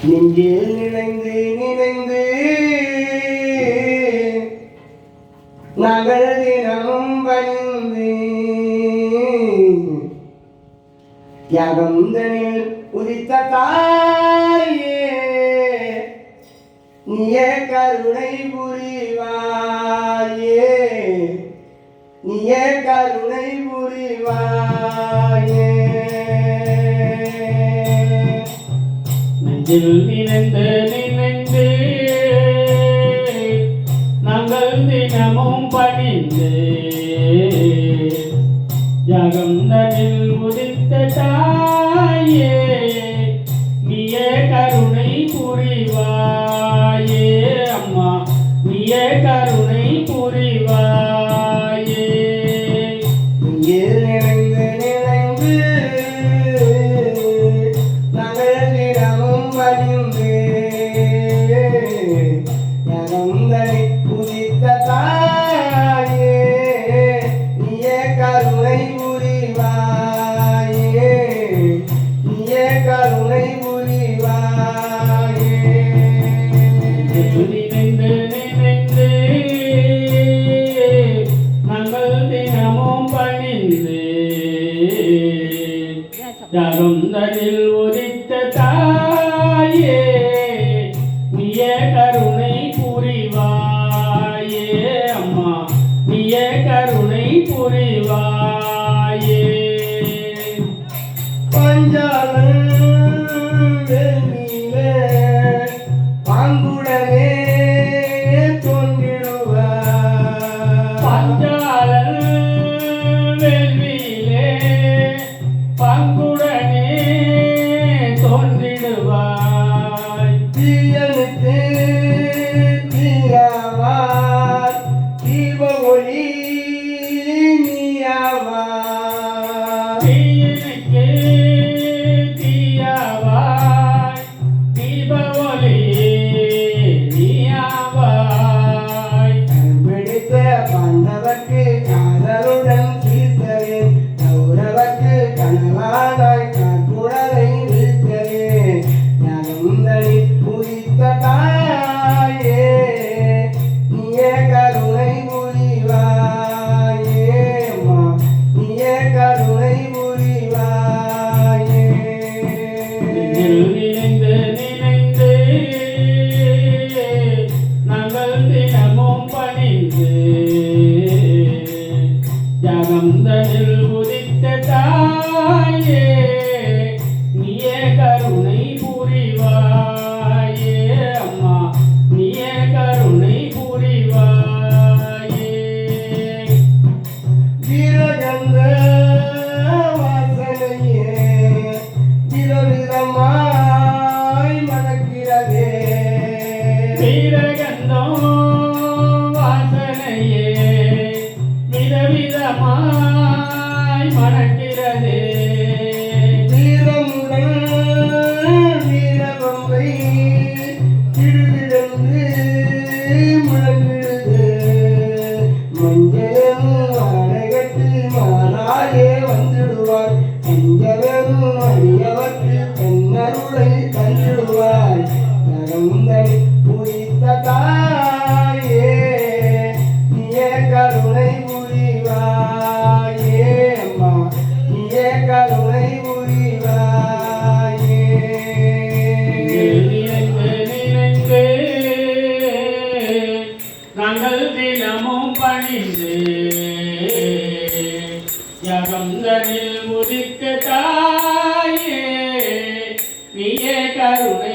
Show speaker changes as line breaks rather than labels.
நெஞ்சில் நினைந்து நினைந்து நகர் தினமும் பணிந்து யாகந்தனில் உதித்த தாயே நீய கருணை புரிவாயே நீய கருணை புரிவாய்.
நெஞ்சில் நினைந்த நினைந்து நாங்கள் தினமும் பணிந்து யாகம் நடில் உதித்த தாயே நீய கருணை புரிவாயே அம்மா நீய கருணை
புரிவா segunda புரிய கருணை புரிவாயே பஞ்சாலே வீரவே
வீரகந்தம் வாசனையே விதவிதமாய் மணக்கிறதே. தினமும் பணிந்து யகங்களில் உதிக்க தாயே நீயே கருணை